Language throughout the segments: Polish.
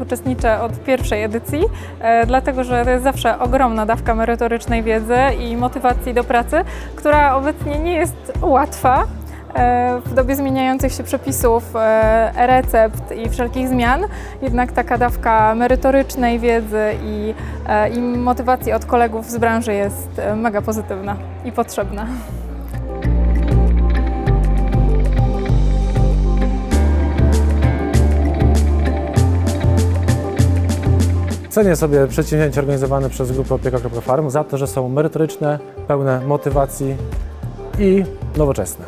uczestniczę od pierwszej edycji, e, dlatego że to jest zawsze ogromna dawka merytorycznej wiedzy i motywacji do pracy, która obecnie nie jest łatwa. e, W dobie zmieniających się przepisów, e, e-recept i wszelkich zmian, jednak taka dawka merytorycznej wiedzy i, i motywacji od kolegów z branży jest mega pozytywna i potrzebna. Cenię sobie przedsięwzięcia organizowane przez grupę Opieka.farm za to, że są merytoryczne, pełne motywacji i nowoczesne.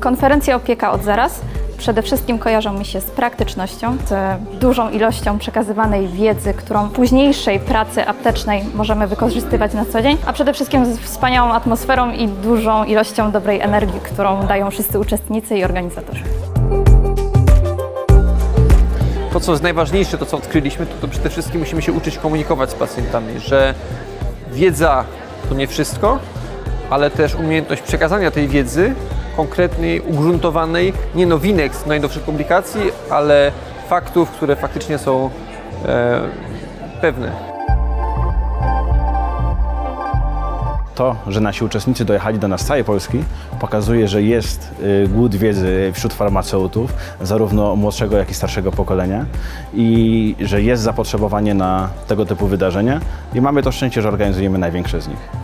Konferencja Opieka od Zaraz przede wszystkim kojarzą mi się z praktycznością, z dużą ilością przekazywanej wiedzy, którą w późniejszej pracy aptecznej możemy wykorzystywać na co dzień, a przede wszystkim z wspaniałą atmosferą i dużą ilością dobrej energii, którą dają wszyscy uczestnicy i organizatorzy. To, co jest najważniejsze, to co odkryliśmy, to, to przede wszystkim musimy się uczyć komunikować z pacjentami, że wiedza to nie wszystko, ale też umiejętność przekazania tej wiedzy konkretnej, ugruntowanej, nie nowinek z najnowszych publikacji, ale faktów, które faktycznie są e, pewne. To, że nasi uczestnicy dojechali do nas z całej Polski, pokazuje, że jest y, głód wiedzy wśród farmaceutów, zarówno młodszego, jak i starszego pokolenia i że jest zapotrzebowanie na tego typu wydarzenia i mamy to szczęście, że organizujemy największe z nich.